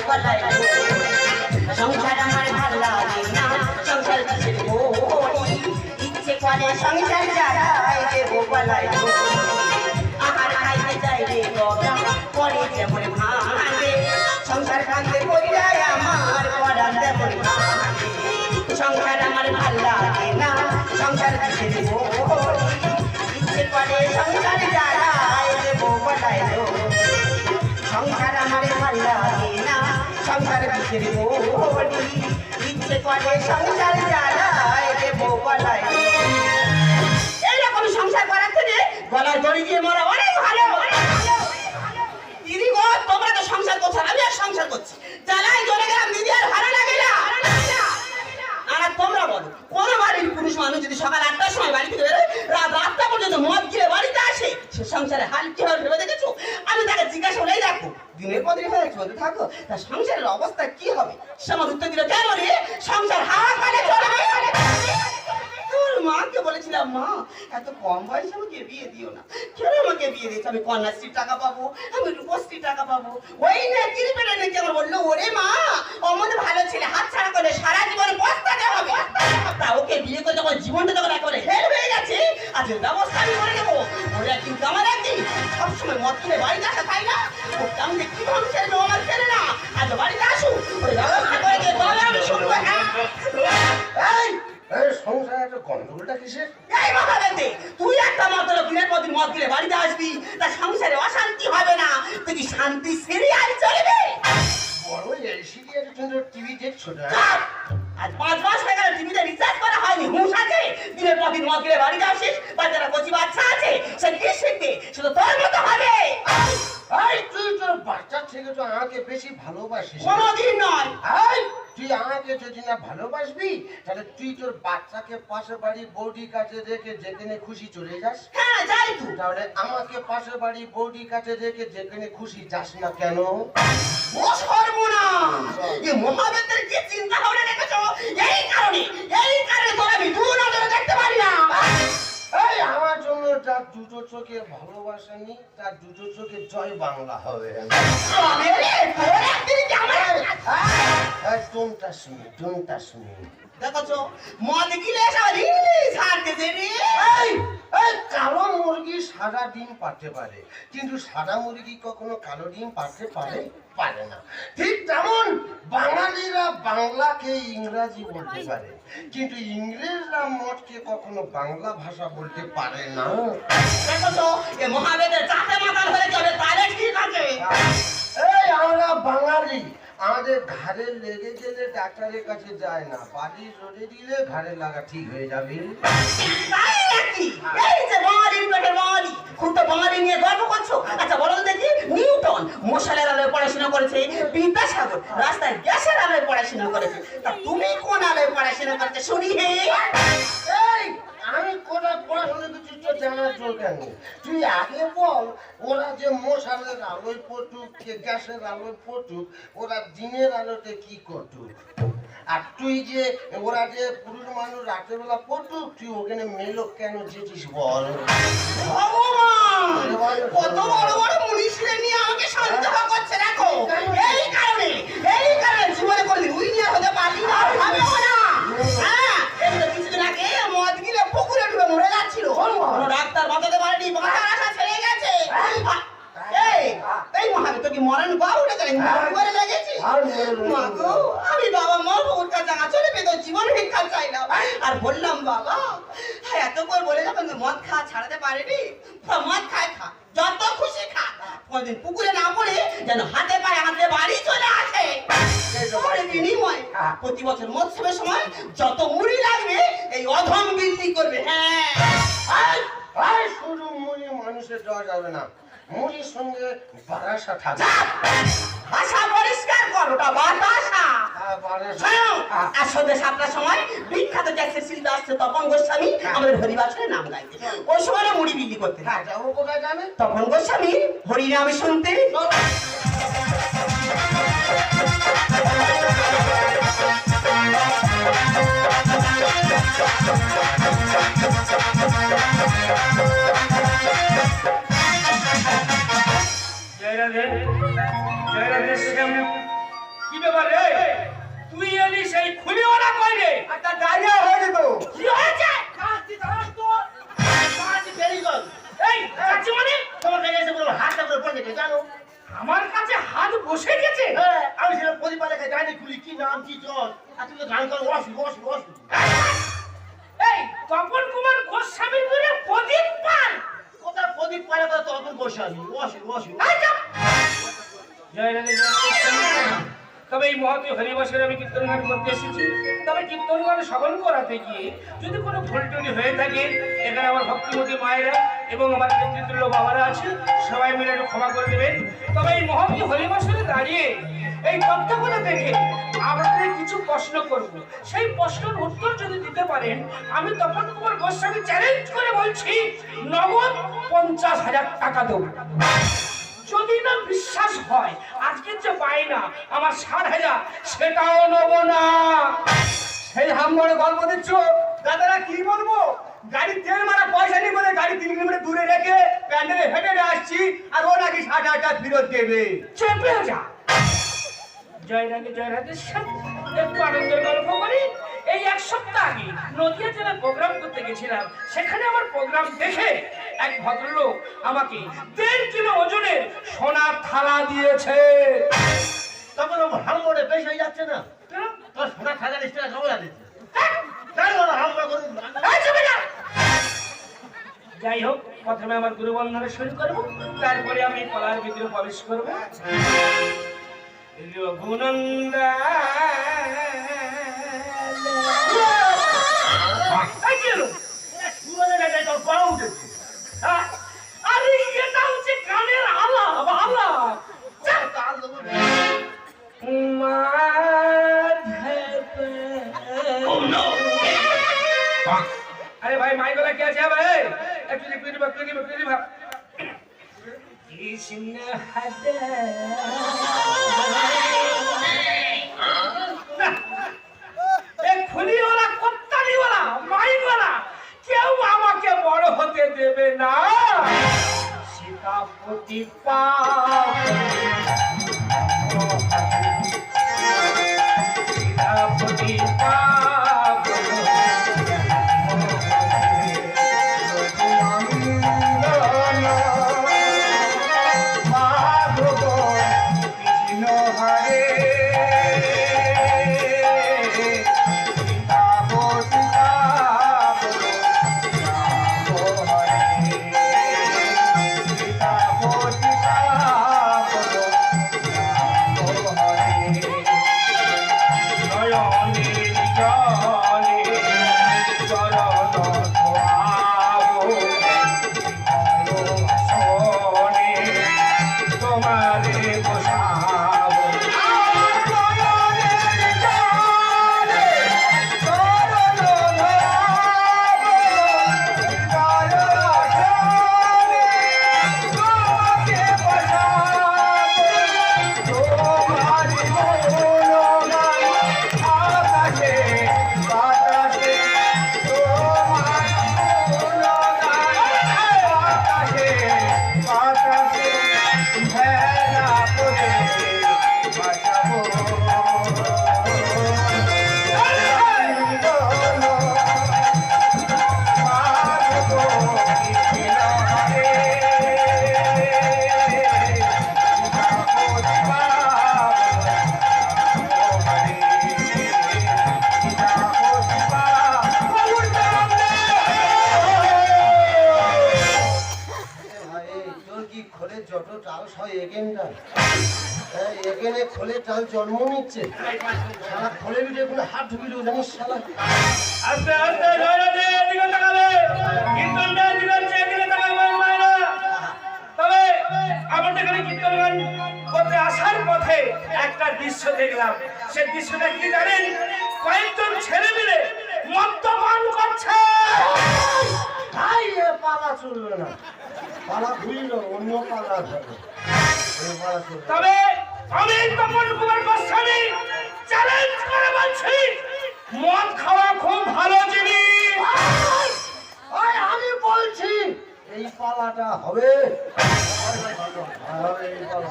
গলায় সংসার আমার ভালো লাগে না। সংসার কিসের বড়ি ইচ্ছে করে সংসার চালায় দেবো গলায় আহার খাইতে চাইলে গগা পরে যেমন ভাঙে সংসার কান্দে কইরায় আমার পরান যেমন ভাঙে সংসার আমার ভালো লাগে না সংসার কিসের বড়ি ইচ্ছে করে সংসার চালায় দেবো গলায় সংসার আমার ভালো লাগে সংসার কিসের বড়ি ইচ্ছে করে সংসার চালায় দেবো গলায়। এইরকম সংসার করার থেকে গলায় দড়ি দিয়ে মরা অনেক ভালো দিদি গো, তোমরা তো সংসার করছ, আমি আর সংসার করছি। জ্বালায় চলে গেলাম, দিদি আর ভালো লাগে না। আর তোমরা বলো, কোন বাড়ির পুরুষ মানুষ যদি সকাল আটটার সময় বাড়ি থেকে বেরোয়, রাত আটটা পর্যন্ত মদ গিয়ে বাড়িতে আসে? সে সংসারে হাল কি হবে ভেবে দেখেছ? আমি তাকে জিজ্ঞাসা করেই দেখো, দিনের পর হয়ে চলতে থাকো, তা সংসারের অবস্থা কি হবে? সে আমার উত্তর দিল, কেন রে? সংসার হাওয়া কালে চলবে? তোর মাকে বলেছিলাম, মা, এত কম বয়সে আমাকে বিয়ে দিও না। কেন আমাকে বিয়ে দিয়েছে? আমি কন্যাশ্রীর টাকা পাবো, আমি রূপশ্রীর টাকা পাবো। ওই না কিনে পেলে নাকি? আমার বলল, ওরে মা, অমন ভালো ছেলে, হাত ছাড়া করে সারা জীবন বস্তাতে হবে। তা ওকে বিয়ে করে যখন জীবনটা যখন একবারে হেল হয়ে গেছে। আজ এর ব্যবস্থা আমি করে দেবো ওরে একদিন আমার একদিন সবসময় মদ কিনে বাড়িতে আসা তাই না? ওকে আমি কি ভাবে ছেড়ে দেবো আমার ছেলে না। আজ বাড়িতে আসুক ওরে ব্যবস্থা করে দিয়ে তবে আমি শুনব হ্যাঁ? এই তুই একটা মাত্র দিনের পর দিন মদ গিলে বাড়িতে আসবি তা সংসারে অশান্তি হবে না। তুই শান্তি সিরিয়াল চলবে? বড় এই সিরিয়াল কিন্তু টিভি দেখছ না! আজ পাঁচ মাস হয়ে গেল টিভিতে রিচার্জ করা হয়নি। হুঁশ আছে? দিনের পর দিন মদ গিলে বাড়িতে আসিস, বাচ্চারা কচি বাচ্চা আছে, সে কি শিখবে শুধু তোর মতো হবে। এই তুই তোর বাচ্চা থেকে তো আমাকে বেশি ভালোবাসিস। কোনোদিন নয়। এই তুই আমাকে যদি না ভালোবাসবি তাহলে তুই তোর বাচ্চাকে পাশের বাড়ি বৌদি কাছে রেখে যেখানে খুশি চলে যাস। হ্যাঁ যাই তুই তাহলে আমাকে পাশের বাড়ি বৌদি কাছে রেখে যেখানে খুশি যাস না কেন? ও সর্বনাশ! এ মহাবেদের কি চিন্তা ভাবনা রেখেছো এই কারণে এই কারণে তোর আমি দু নজরে দেখতে পারি না। এই আমার তার দুটো চোখে ভালোবাসা নেই তার দুটো চোখে জয় বাংলা হবে। Don't touch me don't touch me দেখছ মদ গিলে সব ইংলিশ রে। এই এই কালো মুরগি সাদা ডিম পারতে পারে কিন্তু সাদা মুরগি কখনো কালো ডিম পারতে পারে পারে না। ঠিক তেমন বাঙালিরা বাংলাকে ইংরাজি বলতে পারে কিন্তু ইংরেজরা মঠকে কখনো বাংলা ভাষা বলতে পারে না। দেখছ এ মহাবেদের চাতে মাতাল হয়ে যাবে আমাদের ঘাড়ে লেগে গেলে ডাক্তারের কাছে যায় না। বাড়ি রোদে দিলে ঘাড়ে লাগা ঠিক হয়ে যাবে। আচ্ছা বলো দেখি নিউটন মশালের আলোয় পড়াশোনা করেছে বিদ্যাসাগর রাস্তায় গ্যাসের আলোয় পড়াশোনা করেছে। তা তুমি কোন আলোয় পড়াশোনা করতে শুনি হে। আমি কোথায় পড়াশোনা করছি তো জানার দরকার নেই তুই আগে বল ওরা যে মশালের আলোয় পড়ুক কে গ্যাসের আলোয় পড়ুক ওরা দিনের আলোতে কি করতুক আর তুই যে ওরা যে পুরুষ মানুষ রাতের বেলা পড়ুক তুই ওখানে মেলো কেন যেতিস বল? কত বড় বড় মুনিশরে নিয়ে আমাকে সন্দেহ করছে দেখো। প্রতি বছর মৎসবের সময় যত মুড়ি লাগবে এই অধম বিক্রি করবে। হ্যাঁ। শুধু মুড়ি মানুষের দেওয়া যাবে না মুড়ির সঙ্গে বারাসা থাকবে। ভাষা পরিষ্কার কর ওটা বাতাসা হ্যাঁ, বারাসা। হ্যাঁ। আর সন্ধ্যে সাতটার সময় বিখ্যাত শিল্পী আসছে তপন গোস্বামী আমাদের হরিবাসনে নাম ওই সময় মুড়ি বিক্রি করতে। হ্যাঁ তপন গোস্বামী হরিনামে শুনতে। কি ব্যাপার রে তুই এলি সেই খুলিওয়ালা কই রে একটা ডায়রিয়া হয়েছে তো কি হয়েছে কাঁচি দাঁড়ান তো কাজ বেরিয়ে গেল এই কাঁচি মানে তোমার কাছে এসে বলব হাতটা করে পড়ে গেছে জানো আমার কাছে হাত বসে গেছে। হ্যাঁ আমি সেটা প্রদীপ লেখা জানি খুলি কি নাম কি চল আর তুমি তো গান করো এই তপন কুমার গোস্বামী বলে প্রদীপ পাল। কোথায় প্রদীপ পালে? কথা তখন বসে আমি অসু অসু এই জয় রাধে জয় রাধে। তবে এই মহতি হরিবাসের আমি কীর্তন গান করতে এসেছি। তবে কীর্তন গান শ্রবণ করাতে গিয়ে যদি কোনো ভুল টুটি হয়ে থাকে, এখানে আমার ভক্তিমতী মায়েরা এবং আমার নেতৃত্ব বাবারা আছে, সবাই মিলে একটু ক্ষমা করে দেবেন। তবে এই মহতি হরিবাসরে দাঁড়িয়ে এই তথ্যগুলো দেখে আপনাদের কিছু প্রশ্ন করব। সেই প্রশ্নের উত্তর যদি দিতে পারেন, আমি তপন কুমার গোস্বামী চ্যালেঞ্জ করে বলছি, নগদ পঞ্চাশ হাজার টাকা দেবো। যদি না বিশ্বাস হয়, আজকের যে পাই না আমার ষাট হাজার, সেটাও নেব না। সেই হামবড়ে গল্প দিচ্ছ? দাদারা কি বলব? গাড়ি তেল মারা পয়সা নেই বলে গাড়ি তিন কিলোমিটার দূরে রেখে প্যান্ডেলে হেঁটে আসছি, আর ও নাকি ষাট হাজার ফেরত দেবে। চেপে যা। জয় রাগে জয় রাগে শ্যাম। একটু আনন্দের গল্প করি। এই এক সপ্তাহ আগে নদিয়া জেলায় প্রোগ্রাম করতে গেছিলাম। সেখানে আমার প্রোগ্রাম দেখে এক ভদ্রলোক আমাকে দেড় কিলো ওজনের সোনার থালা দিয়েছে। তখন ও হামড়ে বেশ হয়ে যাচ্ছে না। কেন? তোর সোনা খাজার স্টেশন খবর আছে তাই বলো হামড়া করে এই চুপ যা। যাই হোক প্রথমে আমার গুরু বন্ধনে শুরু করব তারপরে আমি কলার ভিতরে প্রবেশ করব। রঘুনন্দা। সুরজে খোলে চাল জন্ম নিচ্ছে। সারা খোলে কোনো হাত ঢুকিল জানিস সালা আস্তে আস্তে দে এদিকে তাকাবে। কীর্তনটা এদিকে হচ্ছে এদিকে তাকাবে মায়েরা। তবে আমাদের এখানে কীর্তন গান করতে আসার পথে একটা দৃশ্য দেখলাম। সে দৃশ্যটা কি জানেন? কয়েকজন ছেলে মিলে মদ্যপান করছে। এ পালা চলবে না। পালা ভুলিল অন্য পালা। তবে আমি তপন কুমার গোস্বামী। চ্যালেঞ্জ করে বলছি মদ খাওয়া খুব ভালো জিনিস। আমি বলছি এই পালাটা হবে।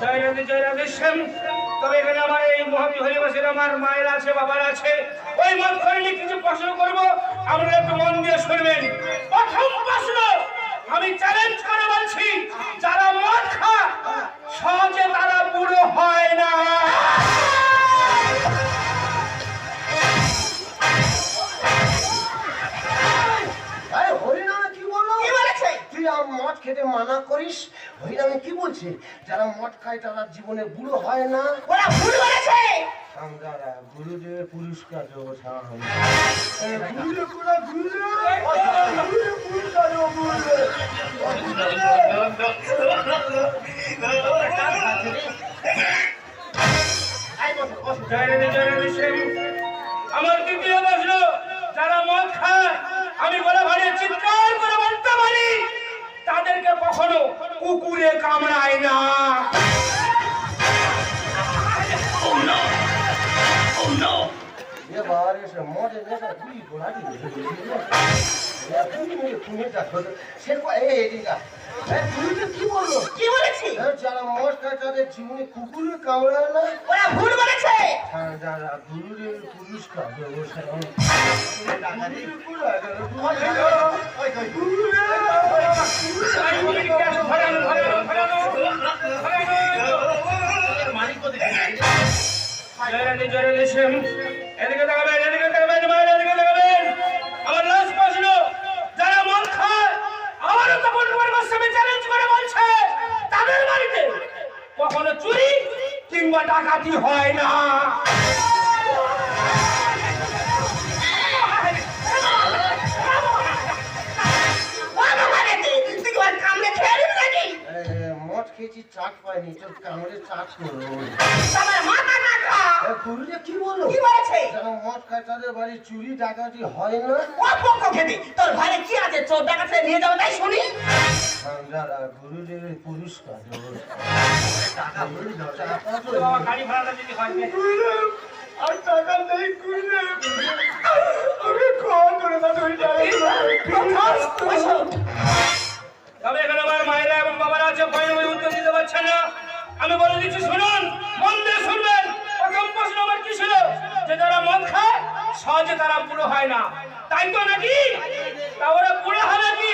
জয় রাধে জয় রাধে শ্যাম। তবে এখানে আমার এই মহাবী হরিবাসের আমার মায়ের আছে বাবার আছে। ওই মত করিনি কিছু প্রশ্ন করব আপনারা একটু মন দিয়ে শুনবেন। প্রথম প্রশ্ন আমি চ্যালেঞ্জ করে বলছি যারা মদ খায় সহজে তারা বুড়ো হয় না। মদ খেতে মানা করিস? হরিনামে কি বলছে? যারা মদ খায় তারা জীবনে বুড়ো হয় না। ওরা ভুল বলেছে। আমরা পুরস্কার দ্বিতীয় প্রশ্ন যারা মদ খায় আমি বলে ভারী চিৎকার করে বলতে পারি তাদেরকে কখনো কুকুরে কামড়ায় না। যারা মদ খায় তাদের জীবনে কুকুরে কামড়ায় না ওরা ভুল বলেছে। হ্যাঁ, যারা গুরুদেব পুরস্কার ধরানো, ধরানো। জয় শ্যাম। এদিকে তাকাবেন এদিকে তাকাবেন মায়ের এদিকে তাকাবেন আমার লাস্ট প্রশ্ন, যারা মদ খায়, আবারও তখন তোমার গোস্বামী চ্যালেঞ্জ করে বলছে, তাদের কখনো চুরি কিংবা ডাকাতি হয় না। খেয়েছি চাট পাইনি তোর কামড়ে চাট খা গুরুদেব কি বলল কি বলেছে? মদ বাড়ি চুরি ডাকাতি হয় না। খেতে? তোর ঘরে কি আছে? চোর ডাকাতে নিয়ে যাব তাই শুনি। গুরুদেবের পুরস্কার টাকা ভরে দাও, টাকা তো বাবা, গাড়ি ভাড়াটা যদি হয়। আর টাকা নেই কুড়লে আমি খাওয়া করে না তুই তবে আমি বলে দিচ্ছি, শুনুন, মন দিয়ে শুনবেন, প্রথম প্রশ্ন আমার কি ছিল? যে যারা মদ খায়, সহজে তারা পুরো হয় না। তাই তো নাকি? তা ওরা পুরো হয় নাকি?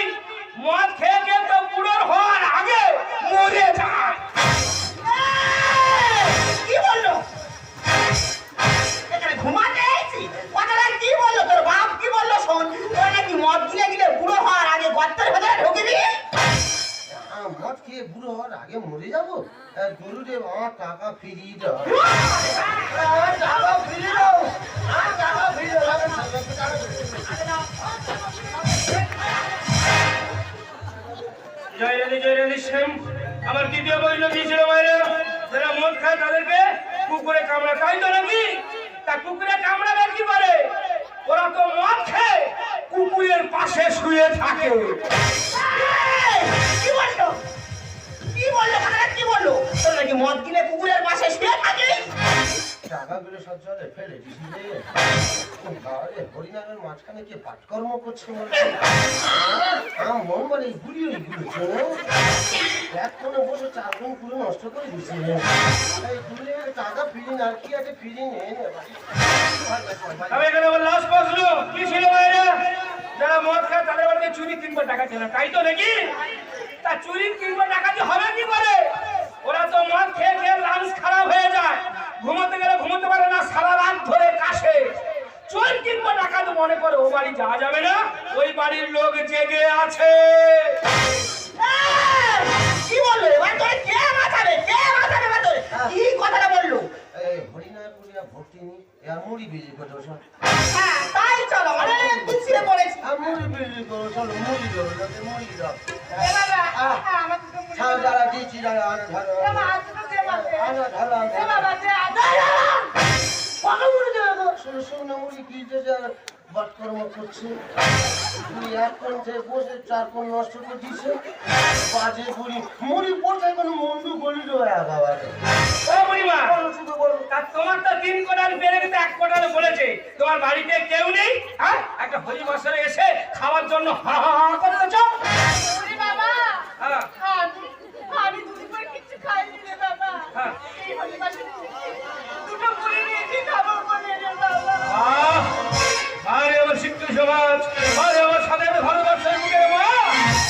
মদ খেয়ে খেয়ে তো পুরো হওয়ার আগে মরে যায়। খেয়ে বুড়ো হওয়ার আগে মরে যাব? আহ, গুরুদেব আমার টাকা ফিরিয়ে দাও। টাকা ফিরিয়ে দাও। টাকা ফিরিয়ে। জয় জয় শ্যাম। আমার দ্বিতীয় কি ছিল মায়েরা যারা মদ খায় তাদেরকে কুকুরে কামড়া তাই তো নাকি? তা কুকুরে কামড়াবে কি করে? ওরা তো মদ খেয়ে কুকুরের পাশে শুয়ে থাকে। বলল? কি বলল? তোর নাকি মদ গিলে কুকুরের পাশে শুয়ে থাকিস টাকাগুলো সব জলে ফেলে হরিনামের মাঝখানে কে পাঠকর্ম করছে? আমার মন মানে ঘুরি ওই ঘুরেছে এক কোণে বসে চার গুণ পুরো নষ্ট করে দিছে এই গুরুদেবের টাকা ফিরি না আর কি আছে ফিরি নেই। তবে এখানে আমার লাস্ট কি ছিল মায়েরা? যারা মদ খায় তাদের বাড়িতে চুরি কিংবা ডাকাতি না তাই তো নাকি? তা চুরি কিংবা ডাকাতি হবে কি করে? ওরা তো মদ খেয়ে খেয়ে লাঞ্চ খারাপ হয়ে যায়। ঘুমোতে গেলে ঘুমোতে পারে না সারা রাত ধরে কাশে। চোর কিংবা ডাকাত মনে করে ও বাড়ি যাওয়া যাবে না? ওই বাড়ির লোক জেগে আছে। কি বলল এবার তোরে কে মাথাবে কে মাথাবে এবার তোরে কি কথাটা বলল? এই হরিনাম বলিয়া ভক্তি নি আর মুড়ি বিলি করো বাটকর্ম করছে। তুই এক কোণ বসে চার কোণ নষ্ট করে দিছে। বাজে বুড়ি। মুড়ি পড়ছে কোনো মন্ডু গলি তোমার তো তিন কোটাল বেড়ে গেছে এক কোটাল বলেছে। তোমার বাড়িতে কেউ নেই? হ্যাঁ? একটা হরি বছরে এসে খাওয়ার জন্য হা হা হা করতেছ বাবা, হ্যাঁ।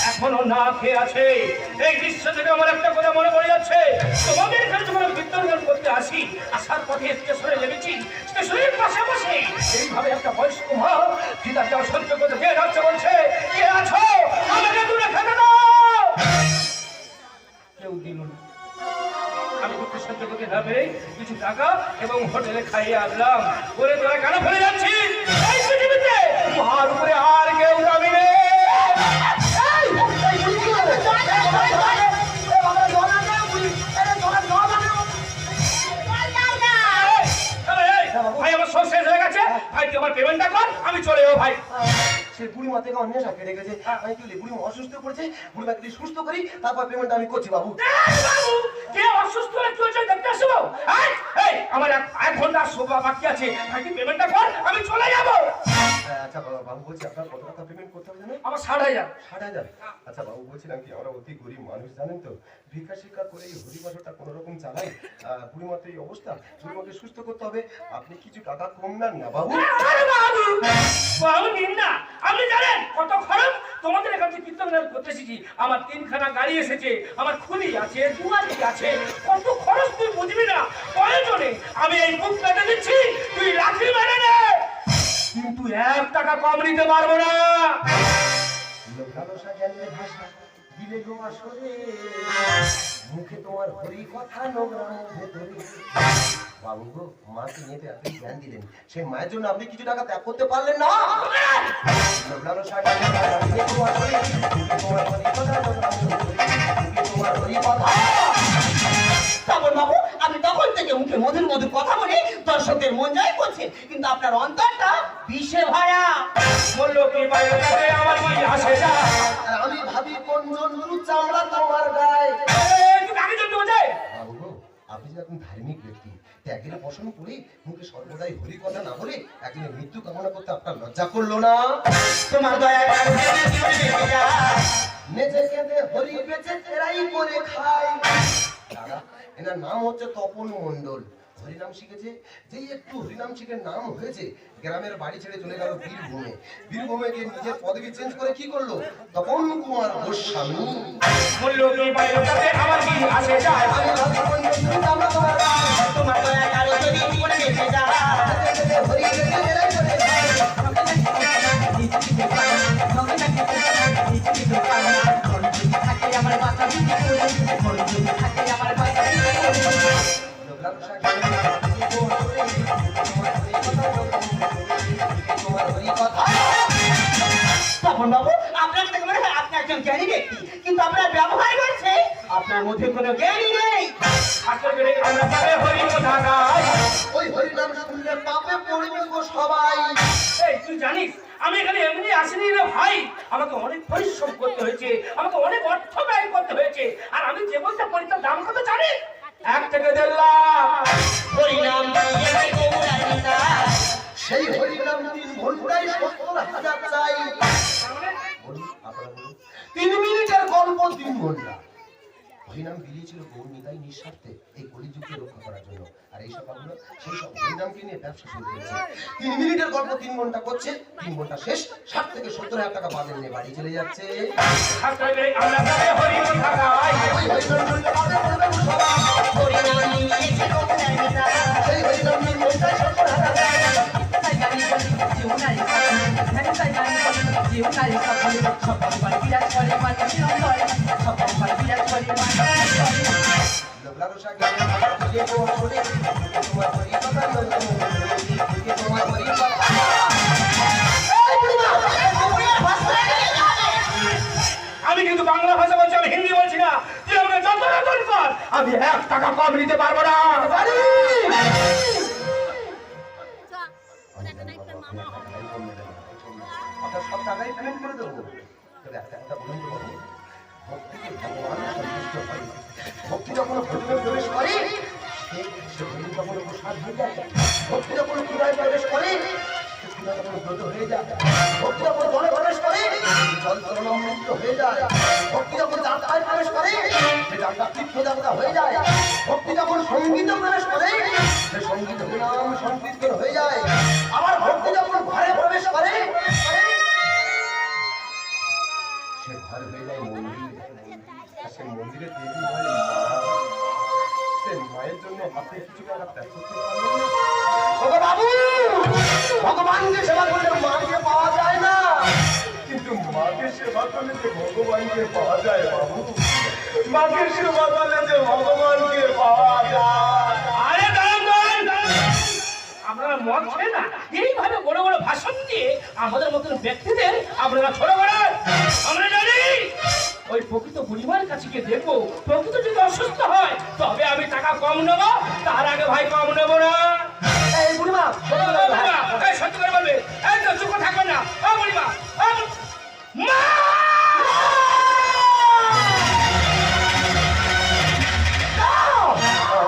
এখনও না খেয়ে আছে। আমার একটা মনে পড়ে যাচ্ছে। তোমাদের কাছে তোমার বিতর্জন করতে আসি, আসার পথে স্টেশনে নেমেছি, স্টেশনের পাশে বসে এইভাবে একটা বয়স্ক মা দিদাকে অসহ্য করতে কে ডাকছে বলছে, কে আছো? আমাকে দূরে ফেলে দাও! কেউ দিল না আমি করতে না কিছু টাকা এবং হোটেলে খাইয়ে আসলাম। বলে তোরা কেন ফেলে যাচ্ছিস? এই পৃথিবীতে আর কেউ যাবি রে ভাই, আমার সব শেষ হয়ে গেছে। ভাই, তুই আমার পেমেন্টটা কর, আমি চলে যাব, ভাই। সে বুড়িমা থেকে অন্য সাথে রেখেছে। আমি কি বুড়িমা অসুস্থ পড়েছে বুড়িমাকে দিয়ে সুস্থ করি তারপর পেমেন্ট আমি করছি বাবু। বাবু, কে অসুস্থ হলে কি হয়েছে দেখতে আসব? আমার এক ঘণ্টা শোভা বাকি আছে। ভাই পেমেন্টটা কর আমি চলে যাব। হ্যাঁ, আচ্ছা বাবা বাবু বলছি আপনার কত টাকা পেমেন্ট করতে হবে জানেন? আমার ষাট হাজার। ষাট হাজার? আচ্ছা বাবু বলছিলাম কি আমরা অতি গরিব মানুষ জানেন তো? ভিক্ষা শিক্ষা করে এই হরিবাসটা কোনো রকম চালাই বুড়িমার তো এই অবস্থা। বুড়িমাকে সুস্থ করতে হবে। আপনি কিছু টাকা কম নেন না বাবু। বাবু বাবু নিন না আপনি জানেন কত খরচ তোমাদের এখান থেকে কীর্তন গান করতে এসেছি আমার তিনখানা গাড়ি এসেছে, আমার খুলি আছে, দুয়ারি আছে, কত খরচ তুই বুঝবি না? প্রয়োজনে আমি এই বুক পেতে দিচ্ছি তুই লাঠি মেরে নে। কিন্তু এক টাকা কম নিতে পারব না। লোকালসা জ্ঞানের ভাষা, দিলে গো আসরে মুখে তোমার হরি কথা নোংরা ধরে বাবু গো মাকে নিয়ে আপনি জ্ঞান দিলেন। সেই মায়ের জন্য আপনি কিছু টাকা ত্যাগ করতে পারলেন না? শ্রাবণ বাবু আপনি তখন থেকে মুখে মধুর মধুর কথা বলে দর্শকদের মন জয় করছেন কিন্তু আপনার অন্তরটা বিষে ভরা। বলল কি আমার কি আসে যা আমি ভাবি কোন জন্তুর চামড়া তোমার গায়ে? আপনি যে একজন ধার্মিক ব্যক্তি ত্যাগের প্রশ্ন করি, মুখে সর্বদাই হরি কথা না বলে একদিনে মৃত্যু কামনা করতে আপনার লজ্জা করল না? তোমার দয়া হরি বেঁচে করে দাদা, এনার নাম হচ্ছে তপন মণ্ডল। হরিনাম শিখেছে যেই একটু হরিনাম শিখে নাম হয়েছে গ্রামের বাড়ি ছেড়ে চলে গেল বীরভূমে বীরভূমে গিয়ে নিজের পদবি চেঞ্জ করে কি করল তপন কুমার গোস্বামী বলল আমার তোমার দয়া কারও যদি হরি জ্ঞানী ব্যক্তি। কিন্তু আপনার ব্যবহার করছে আপনার মধ্যে কোনো জ্ঞানই নেই। আসলে হরি কথা গায় ওই হরিনাম শুনলে পাপে পড়বে গো সবাই। এই তুই জানিস আমি এখানে এমনি আসিনি রে ভাই। আমাকে অনেক পরিশ্রম করতে হয়েছে আমাকে অনেক অর্থ ব্যয় করতে হয়েছে। আর আমি যে বলতে পারি তার দাম কত জানিস? এক থেকে দেড় লাখ। হরিনাম দিয়ে গৌরাঙ্গী দাস। সেই হরিনাম তিন ঘন্টায় সত্তর হাজার তিন মিনিটের গল্প তিন ঘণ্টা। হরিনাম বেরিয়েছিল গৌরনিতাই নিঃস্বার্থে এই কলিযুগকে রক্ষা করার জন্য। আর এই সকালগুলো সেই সব হরিনামকে নিয়ে ব্যবসা শুরু করেছে। তিন মিনিটের গল্প তিন ঘণ্টা করছে তিন ঘণ্টা শেষ ষাট থেকে সত্তর হাজার টাকা বাজার নিয়ে বাড়ি চলে যাচ্ছে। নন্দ মুখে, তোমার হরি কথা আমি কিন্তু বাংলা ভাষা বলছি আমি হিন্দি বলছি না। তুই আমাকে যত বেতন কর আমি এক টাকা কম নিতে পারব না। আপনার সব টাকাই পেমেন্ট করে দেবো। তবে একটা কথা বলুন তো ভক্তিকে ভগবান সন্তুষ্ট ভক্তি যখন ভজনে প্রবেশ করে ভক্তি যখন যখন প্রবেশ করে যখন যখন প্রবেশ করে যখন যাত্রায় প্রবেশ করে হয়ে যায়। ভক্তি যখন সঙ্গীতে প্রবেশ করে, সে সংগীত হরিনাম সংকীর্তন হয়ে যায়। আবার ভক্তি বেলায় সে মন্দিরে দেবী হয় সে মায়ের জন্য কিছু টাকা ত্যাগ করতে সেবা করলে মাকে পাওয়া যায় না কিন্তু মাকে সেবা করলে যে ভগবানকে পাওয়া যায় বাবু মাকে সেবা করলে যে ভগবানকে পাওয়া যায় আরে আপনারা মন ছেড়ে না, এইভাবে বড় বড় ভাষণ দিয়ে আমাদের মতন ব্যক্তিদের আপনারা ছোট করেন। আমরা ওই প্রকৃত বুড়িমার কাছে গিয়ে দেখব প্রকৃত যদি অসুস্থ হয় তবে আমি টাকা কম নেব তার আগে ভাই কম নেব না। এই বুড়িমা ও বুড়িমা, এই সত্যি করে বলবে এই তো চুপ করে না। ও বুড়িমা ও বু- মা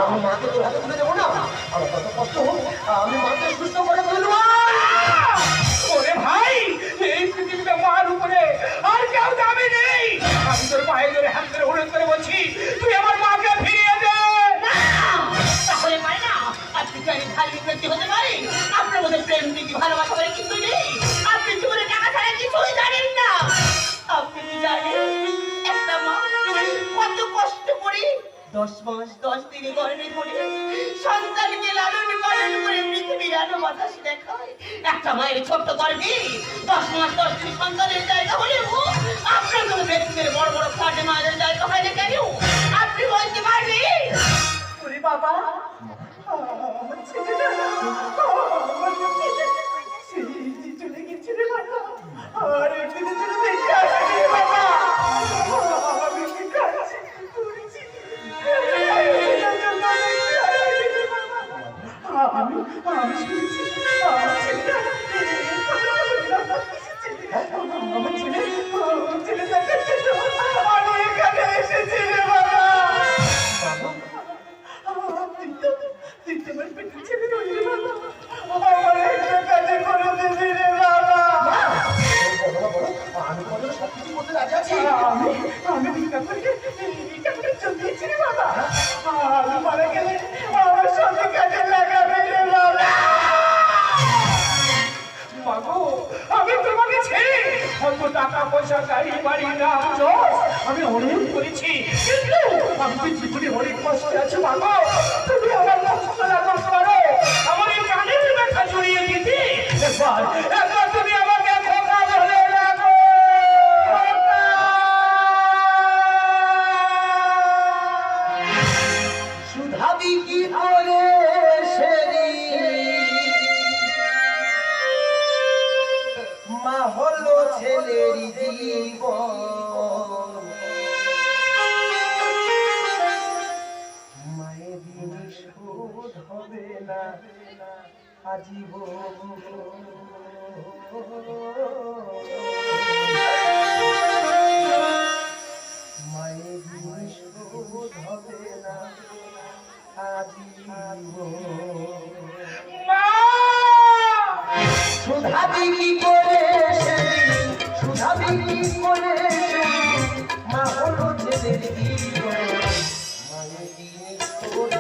আমি মাকে তোর হাতে তুলে দেবো না? আমার কত কষ্ট হোক আমি মাকে দশ মাস, দশ দিনে গর্ভে ধরে সন্তানকে লালন পালন করে পৃথিবীর আলো বাতাস দেখায়। একটা মায়ের ছোট্ট গর্ভে দশ মাস, দশ দিন সন্তানের জায়গা হলেও আপনার কোনো ব্যক্তিদের বড় বড় ফ্ল্যাটে মায়ের জায়গা হয় না কেন? আপনি বলতে পারবেন? বাবা গাড়ি বাড়ি না যশ আমি অনেক করেছি, কিন্তু আমি তো জীবনে অনেক কষ্ট আছে, বাবা, তুমি আমার কষ্ট লাগাতে পারো আমার এই কানের ব্যথা জড়িয়ে দিতে। একবার মায়ের শোধ হবে না। আজীবন মা সুধা বিক্রি করে সেদিন, সুধা করে মা হলো ছেলের জীবন। মায়ের শোধ